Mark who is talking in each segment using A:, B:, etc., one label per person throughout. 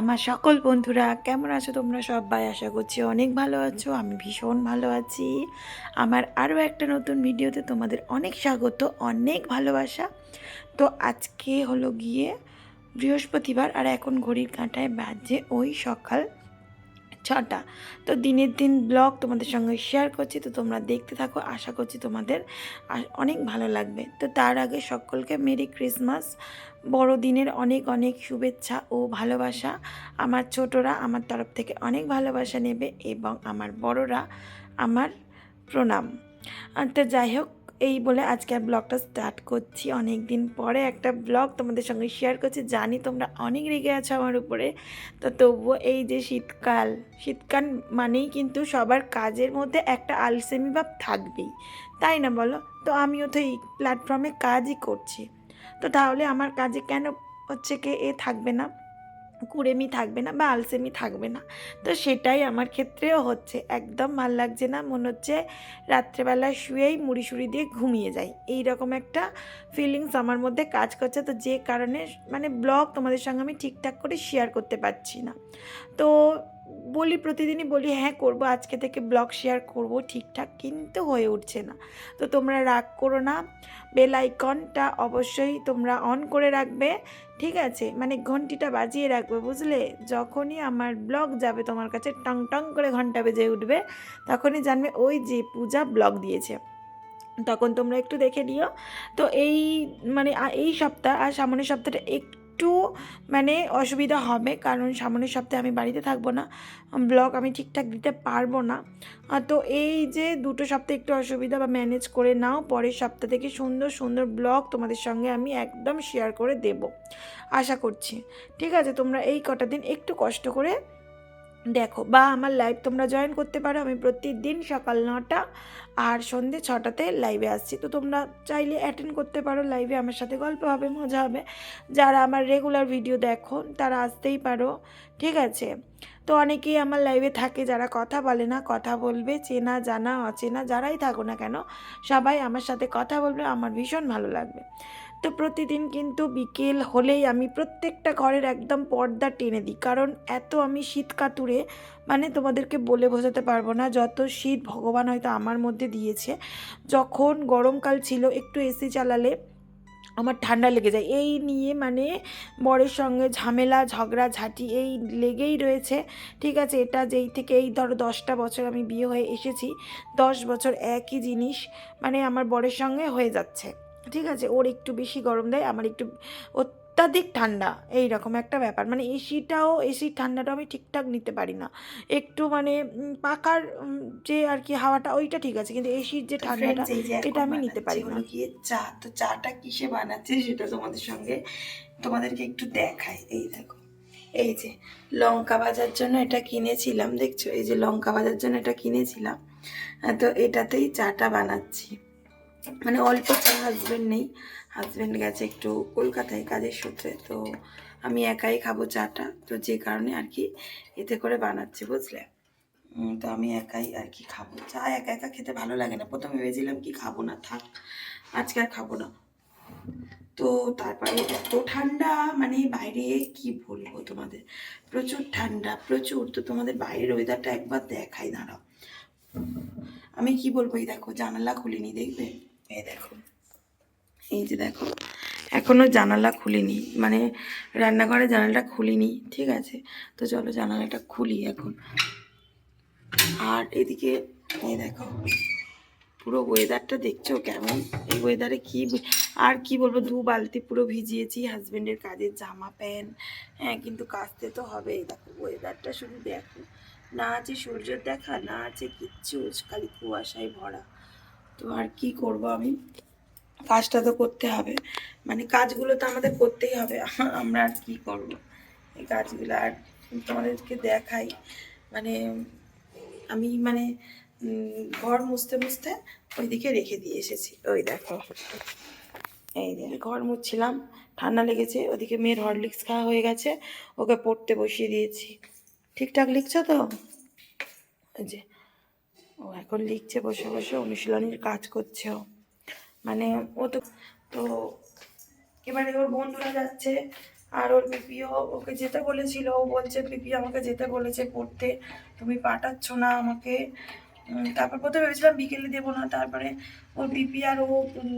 A: আমার সকল বন্ধুরা, কেমন আছো তোমরা সবাই? আশা করছি অনেক ভালো আছো, আমি ভীষণ ভালো আছি। আমার আরও একটা নতুন ভিডিওতে তোমাদের অনেক স্বাগত, অনেক ভালোবাসা। তো আজকে হলো গিয়ে বৃহস্পতিবার আর এখন ঘড়ির কাঁটায় বাজে ওই সকাল ছটা। তো দিনের দিন ব্লগ তোমাদের সঙ্গে শেয়ার করছি, তো তোমরা দেখতে থাকো, আশা করছি তোমাদের অনেক ভালো লাগবে। তো তার আগে সকলকে মেরি ক্রিসমাস। বড়দিনের অনেক অনেক শুভেচ্ছা ও ভালোবাসা। আমার ছোটরা আমার তরফ থেকে অনেক ভালোবাসা নেবে এবং আমার বড়রা আমার প্রণাম। তো যাই হোক, এই বলে আজকে আর ব্লগটা স্টার্ট করছি। অনেক দিন পরে একটা ব্লগ তোমাদের সঙ্গে শেয়ার করছি। জানি তোমরা অনেক রেগে আছো আমার উপরে। তো তবুও এই যে শীতকাল শীতকাল মানেই কিন্তু সবার কাজের মধ্যে একটা আলসেমি ভাব থাকবেই। তাই না বলো? তো আমিও তো এই প্ল্যাটফর্মে কাজই করছি। তো তাহলে আমার কাজে কেন হচ্ছে কি এ থাকবে না? কুড়েমি থাকবে না বা আলসেমি থাকবে না। তো সেটাই আমার ক্ষেত্রেও হচ্ছে। একদম ভালো লাগছে না, মনে হচ্ছে রাত্রেবেলা শুয়েই মুড়ি সুড়ি দিয়ে ঘুমিয়ে যাই। এই রকম একটা ফিলিংস আমার মধ্যে কাজ করছে। তো যে কারণে মানে ব্লগ তোমাদের সঙ্গে আমি ঠিকঠাক করে শেয়ার করতে পারছি না। তো বলি প্রতিদিনই বলি হ্যাঁ করব, আজকে থেকে ব্লগ শেয়ার করব, ঠিকঠাক। কিন্তু হয়ে উঠছে না। তো তোমরা রাগ করো না বেল আইকনটা অবশ্যই তোমরা অন করে রাখবে, ঠিক আছে? মানে ঘন্টিটা বাজিয়ে রাখবে, বুঝলে? যখনই আমার ব্লগ যাবে, তোমার কাছে টং টং করে ঘণ্টা বেজে উঠবে, তখনই জানবে ওই যে পূজা ব্লগ দিয়েছে। তখন তোমরা একটু দেখে নিও। তো এই মানে এই সপ্তাহ, আর সামনের সপ্তাহটা একটু মানে অসুবিধা হবে, কারণ সামনের সপ্তাহে আমি বাড়িতে থাকব না, ব্লগ আমি ঠিকঠাক দিতে পারব না। তো এই যে দুটো সপ্তাহে একটু অসুবিধা বা ম্যানেজ করে নাও, পরের সপ্তাহ থেকে সুন্দর সুন্দর ব্লগ তোমাদের সঙ্গে আমি একদম শেয়ার করে দেব। আশা করছি। ঠিক আছে, তোমরা এই কটা দিন একটু কষ্ট করে দেখো, বা আমার লাইভ তোমরা জয়েন করতে পারো। আমি প্রতিদিন সকাল নটা আর সন্ধে ছটাতে লাইভে আসছি। তো তোমরা চাইলে অ্যাটেন্ড করতে পারো। লাইভে আমার সাথে গল্প হবে, মজা হবে। যারা আমার রেগুলার ভিডিও দেখো, তারা আসতেই পারো। ঠিক আছে? তো অনেকেই আমার লাইভে থাকে, যারা কথা বলে না, কথা বলবে, চেনা, জানা, অচেনা, যারাই থাকো না কেন, সবাই আমার সাথে কথা বলবে, আমার ভীষণ ভালো লাগবে। তো প্রতিদিন কিন্তু বিকেল হলেই আমি প্রত্যেকটা ঘরের একদম পর্দা টেনে দিই। কারণ এত আমি শীত কাতুরে মানে তোমাদেরকে বলে বোঝাতে পারব না, যত শীত ভগবান হয়তো আমার মধ্যে দিয়েছে, যখন গরমকাল ছিল একটু এসি চালালে আমার ঠান্ডা লেগে যায়। এই নিয়ে মানে বরের সঙ্গে ঝামেলা, ঝগড়া, ঝাঁটি এই লেগেই রয়েছে। ঠিক আছে, এটা যেই থেকে এই ধরো দশটা বছর আমি বিয়ে হয়ে এসেছি, দশ বছর একই জিনিস মানে আমার বরের সঙ্গে হয়ে যাচ্ছে। ঠিক আছে ওর একটু বেশি গরম দেয় আমার একটু অত্যাধিক ঠান্ডা এই রকম একটা ব্যাপার। মানে এসিটাও এসির ঠান্ডাটাও আমি ঠিকঠাক নিতে পারি না। একটু মানে পাখার যে আর কি হাওয়াটা ওইটা ঠিক আছে কিন্তু এসির যে ঠান্ডাটা এটা আমি নিতে পারি না। গিয়ে চা তো চাটা কিসে বানাচ্ছে সেটা তোমাদের সঙ্গে তোমাদেরকে একটু দেখাই। এই দেখো এই যে লঙ্কা ভাজার জন্য এটা কিনেছিলাম দেখছ? এই যে লঙ্কা ভাজার জন্য এটা কিনেছিলাম তো এটাতেই চাটা বানাচ্ছি। মানে অল্প চা হাজব্যান্ড নেই। হাজব্যান্ড গেছে একটু কলকাতায় কাজের সূত্রে, তো আমি একাই খাব চাটা, তো যে কারণে আর কি এতে করে বানাচ্ছি, বুঝলে? তো আমি একাই আর কি খাব। চা একা একা খেতে ভালো লাগে না। প্রথমে ভেবেছিলাম কি খাব না, থাক, আজকে আর খাব না। তো তারপরে এত ঠান্ডা মানে বাইরে কি বলব তোমাদের? প্রচুর ঠান্ডা, প্রচুর। তো তোমাদের বাইরের ওয়েদারটা একবার দেখাই, দাঁড়াও। আমি কি বলব এই দেখো, জানালা খুলিনি, দেখবে? এই দেখো। এই যে দেখো, এখনও জানালা খুলিনি মানে রান্নাঘরে জানালাটা খুলিনি, ঠিক আছে? তো চলো জানালাটা খুলি এখন। আর এদিকে, এই দেখো, পুরো ওয়েদারটা দেখছ কেমন? এই ওয়েদারে কি আর কি বলব, দু বালতি পুরো ভিজিয়েছি হাজবেন্ডের কাজের জামা, প্যান্ট হ্যাঁ কিন্তু কাচতে তো হবে। দেখো ওয়েদারটা শুধু দেখো। না আছে সূর্যের দেখা, না আছে কিচ্ছু, খালি কুয়াশায় ভরা। তো আর কি করব আমি? কাজটা তো করতে হবে। মানে কাজগুলো তো আমাদের করতেই হবে। আমরা আর কি করব? এই কাজগুলো আর তোমাদেরকে দেখাই। মানে আমি মানে ঘর মুছতে মুছতে ওইদিকে রেখে দিয়ে এসেছি। ওই দেখো। এই যে ঘর মুছছিলাম, ঠান্ডা লেগেছে, ওদিকে মেয়ের হরলিক্স খাওয়া হয়ে গেছে, ওকে পড়তে বসিয়ে দিয়েছি। ঠিকঠাক লিখছো তো? যে ও এখন লিখছে, বসে বসে অনুশীলনীর কাজ করছে ও মানে ও তো তো এবারে ওর বন্ধুরা যাচ্ছে, আর ওর পিপিও ওকে যেতে বলেছিল। ও বলছে পিপি আমাকে যেতে বলেছে পড়তে, তুমি পাঠাচ্ছ না আমাকে। তারপর প্রথমে ভেবেছিলাম বিকেলে দেবো না, তারপরে ওর পিপি আর ও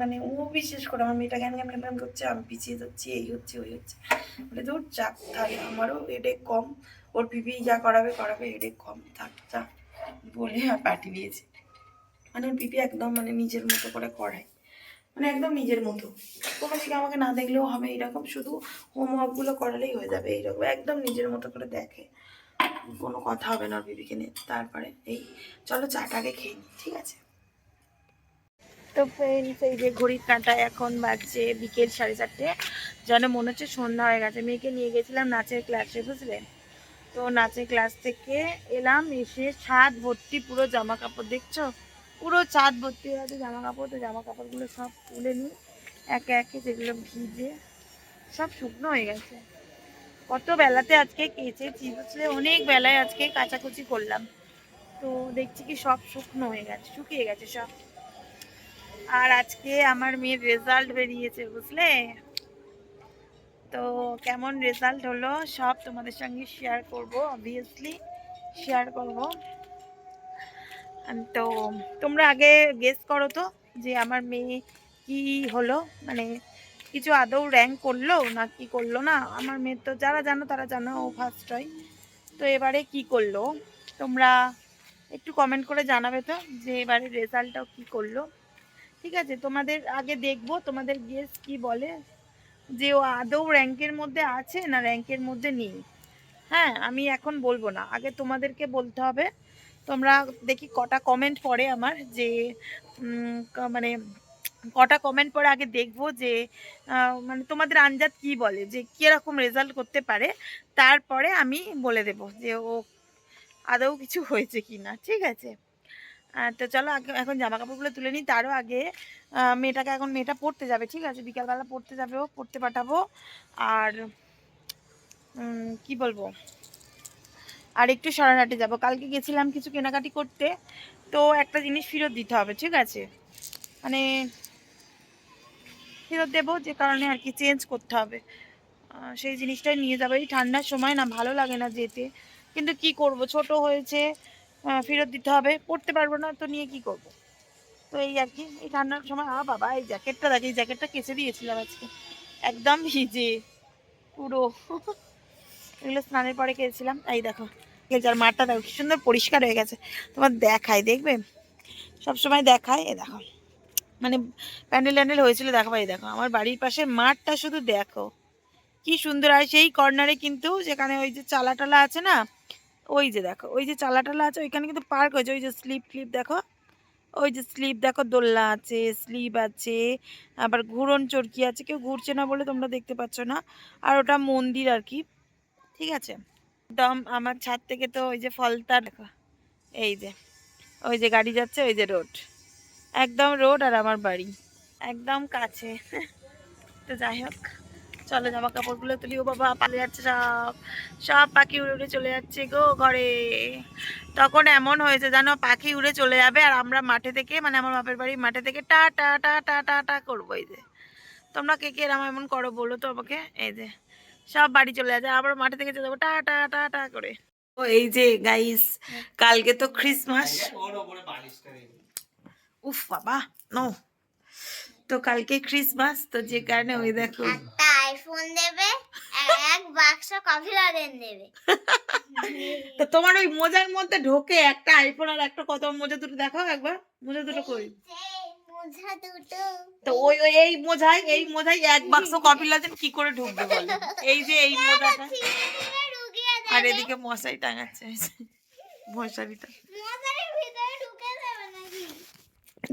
A: মানে ও বিশেষ করে, আমার মেয়েটা জ্ঞান জ্ঞান জ্ঞান করছে আমি পিছিয়ে যাচ্ছি, এই হচ্ছে, ওই হচ্ছে। বলে তোর যাক তাহলে, আমারও হেডেক কম, ওর পিপি যা করাবে করাবে হেডেক কম, থাক, যা। বলে পাঠিয়ে দিয়েছে। মানে ওর পিপি একদম মানে নিজের মতো করে করায় মানে একদম নিজের মতো। কোনো দিকে আমাকে না দেখলেও হবে এরকম। শুধু হোমওয়ার্কগুলো করালেই হয়ে যাবে এইরকম একদম নিজের মতো করে দেখে। কোনো কথা হবে না ওর বিবিকে নিয়ে। তারপরে এই, চলো চাটাকে খেয়ে নিই ঠিক আছে? তো ফ্রেন্ডস এই যে ঘড়ির কাঁটা এখন বাজছে বিকেল সাড়ে চারটে। যেন মনে হচ্ছে সন্ধ্যা হয়ে গেছে। মেয়েকে নিয়ে গেছিলাম নাচের ক্লাসে বুঝলেন তো নাচের ক্লাস থেকে এলাম, এসে ছাদ ভর্তি, পুরো জামা কাপড় দেখছ? পুরো ছাদ ভর্তি হয়ে আছে জামা কাপড় তো জামা কাপড়গুলো সব তুলে নিই, একে একে যেগুলো ভিজে, সব শুকনো হয়ে গেছে। কত বেলাতে আজকে কেচেছি, বুঝলে? অনেক বেলায় আজকে কাচাকুচি করলাম। তো দেখছি কি সব শুকনো হয়ে গেছে, শুকিয়ে গেছে সব। আর আজকে আমার মেয়ের রেজাল্ট বেরিয়েছে, বুঝলে? তো কেমন রেজাল্ট হলো? সব তোমাদের সঙ্গে শেয়ার করব অবভিয়াসলি শেয়ার করব। তো তোমরা আগে গেস করো তো যে আমার মেয়ে কি হলো? মানে কিছু আদৌ র্যাঙ্ক করল না কি করল না? আমার মেয়ে তো যারা জানো তারা জানো, ও ফার্স্ট হয়। তো এবারে কি করল? তোমরা একটু কমেন্ট করে জানাবে তো যে এবারে রেজাল্টটাও কি করল? ঠিক আছে, তোমাদের আগে দেখব, তোমাদের গেস কি বলে? যে ও আদৌ র্যাঙ্কের মধ্যে আছে না র্যাঙ্কের মধ্যে নেই? হ্যাঁ আমি এখন বলব না। আগে তোমাদেরকে বলতে হবে। তোমরা দেখি কটা কমেন্ট পড়ে আমার যে মানে কটা কমেন্ট পরে আগে দেখব যে মানে তোমাদের আঞ্জাত কি বলে? যে কীরকম রেজাল্ট করতে পারে? তারপরে আমি বলে দেব যে ও আদৌ কিছু হয়েছে কি না ঠিক আছে? তো চলো এখন জামা কাপড়গুলো তুলে নিই। তারও আগে মেয়েটাকে এখন মেয়েটা পড়তে যাবে, ঠিক আছে? বিকালবেলা পড়তে যাবে ও, পড়তে পাঠাবো। আর কি বলব? আর একটু সরাহাটে যাব। কালকে গেছিলাম কিছু কেনাকাটি করতে। তো একটা জিনিস ফেরত দিতে হবে, ঠিক আছে? মানে ফেরত দেবো, যে কারণে আর কি চেঞ্জ করতে হবে। সেই জিনিসটাই নিয়ে যাব। এই ঠান্ডার সময় না ভালো লাগে না যেতে। কিন্তু কি করব? ছোট হয়েছে ফেরত দিতে হবে। পড়তে পারব না, তো নিয়ে কি করব? তো এই আর কি, এই ঠান্ডার সময়, আ, বাবা, এই জ্যাকেটটা দেখ, এই জ্যাকেটটা কেচে দিয়েছিলাম আজকে। একদম ভিজে, পুরো। এগুলো স্নানের পরে কেছিলাম এই দেখো আর মাঠটা দেখো, কি সুন্দর পরিষ্কার হয়ে গেছে। তোমার দেখায় দেখবে? সব সময় দেখায় এ দেখো। মানে প্যান্ডেল ট্যান্ডেল হয়েছিল, দেখো এই দেখো। আমার বাড়ির পাশে মাঠটা শুধু দেখো। কি সুন্দর, আর সেই কর্নারে কিন্তু যেখানে ওই যে চালা টালা আছে না ওই যে দেখো, ওই যে চালা টালা আছে, ওইখানে কিন্তু পার্ক হয়েছে। ওই যে স্লিপ ফ্লিপ দেখো, ওই যে স্লিপ দেখো, দোলনা আছে স্লিপ আছে, আবার ঘুরন চরকি আছে। কেউ ঘুরছে না বলে তোমরা দেখতে পাচ্ছ না। আর ওটা মন্দির আর কি, ঠিক আছে? দম আমার ছাদ থেকে তো ওই যে ফলতা দেখো, এই যে, ওই যে গাড়ি যাচ্ছে, ওই যে রোড। একদম রোড আর আমার বাড়ি, একদম কাছে। তো যাই হোক। চলো জামা কাপড়গুলো তুলি ও বাবা পালে যাচ্ছে সব। সব পাখি উড়ে উড়ে চলে যাচ্ছে গো ঘরে। তখন এমন হয়েছে জানো, পাখি উড়ে চলে যাবে আর আমরা মাঠে থেকে মানে আমার বাপের বাড়ির মাঠে থেকে টা টা টা টা টা টা করব এই যে। তোমরা কে কে এরম এমন করো বলো তো আমাকে, এই যে। সব বাড়ি চলে যাচ্ছে, আবার মাঠে থেকে চলে যাব, টা টা টা টা করে। ও এই যে গাইস কালকে তো ক্রিসমাস উফ বাবা নো তো কালকে ক্রিসমাস তো যে কারণে ওই দেখো।
B: আইফোন দেবে এক বাক্স কফি লাগেন দেবে
A: তো তোমার ওই মোজার মধ্যে ঢোকে একটা আইফোন আর একটা কত? মোজা দুটো দেখাও একবার। মোজা দুটো কই?
B: মোজা দুটো।
A: তো ওই ওই এই মোজায় এই মোজায় এক বাক্স কফি লাজেন কি করে ঢুকবে বলো? এই যে এই মোজাটা। আর এদিকে মশারি টাঙাচ্ছে মশারিটা।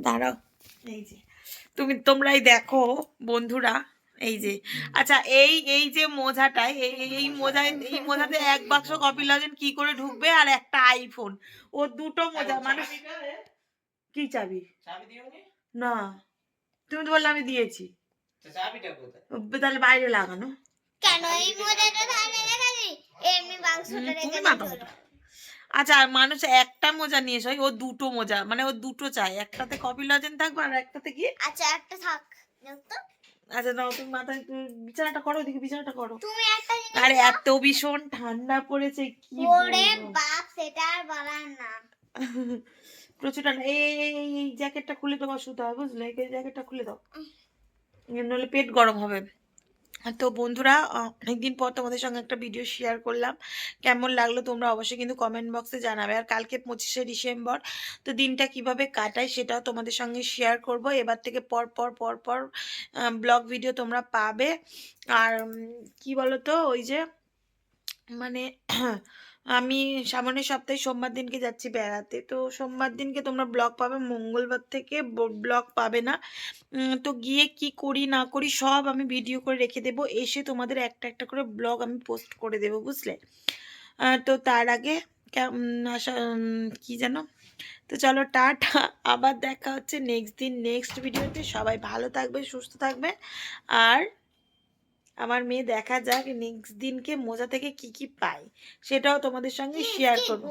A: দাঁড়াও এই যে। তুমি তোমরাই দেখো বন্ধুরা এই যে আচ্ছা এই এই যে মোজাটায় এই এই- এই মোজায় এই মোজাতে এক বাক্স কপি লজেন কি করে ঢুকবে আর একটা আইফোন? ও দুটো মোজা মানুষ কি চাবি? না? তুমি তো বললে আমি দিয়েছি। তাহলে বাইরে লাগানো।
B: কেন এই মোজাটা তাহলে দেখালি এমনি বাক্সটা রেখে।
A: আচ্ছা আর মানুষ একটা মোজা নিয়ে এসে ও দুটো মোজা মানে ও দুটো চাই একটাতে কপি লজেন থাকবে আর একটাতে কি
B: আচ্ছা একটা থাক তো।
A: আচ্ছা নাও তুমি মাথায় একটু বিছানাটা করো দেখি বিছানাটা করো
B: তুমি একটা
A: আরে এত ভীষণ ঠান্ডা পড়েছে কি
B: ওরে বাপ সেটা আর বলার না
A: প্রচুর ঠান্ডা এই এই- জ্যাকেটটা খুলে তোমার শুতে হবে বুঝলে এই জ্যাকেটটা খুলে দাও নইলে পেট গরম হবে তো বন্ধুরা অনেকদিন পর তোমাদের সঙ্গে একটা ভিডিও শেয়ার করলাম। কেমন লাগল তোমরা অবশ্যই কিন্তু কমেন্ট বক্সে জানাবে। আর কালকে পঁচিশে ডিসেম্বর, তো দিনটা কীভাবে কাটাই সেটাও তোমাদের সঙ্গে শেয়ার করব। এবার থেকে পর পর পর পর ব্লগ ভিডিও তোমরা পাবে। আর কি বলো তো ওই যে মানে আমি সামনের সপ্তাহে সোমবার দিনকে যাচ্ছি বেড়াতে। তো সোমবার দিনকে তোমরা ব্লগ পাবে, মঙ্গলবার থেকে ব্লগ পাবে না। তো গিয়ে কি করি, না করি সব আমি ভিডিও করে রেখে দেবো। এসে তোমাদের একটা একটা করে ব্লগ আমি পোস্ট করে দেবো, বুঝলে? তো তার আগে আশা কি যেন? তো চলো টাটা, আবার দেখা হচ্ছে নেক্সট দিন নেক্সট ভিডিওতে সবাই ভালো থাকবে, সুস্থ থাকবে। আর আমার মেয়ে দেখা যাক নেক্সট দিনকে মোজা থেকে কি কি পাই সেটাও তোমাদের সঙ্গে শেয়ার করব।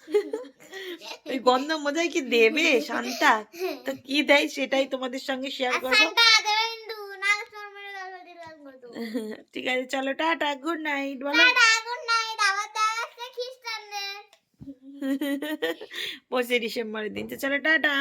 A: ওই গন্ধ মোজায় কি দেবে শান্তা? তো কি দেয় সেটাই তোমাদের সঙ্গে শেয়ার করব। ঠিক আছে চলো টাটা গুড নাইট বলো। পঁচিশে ডিসেম্বরের দিন। তো চলো টাটা।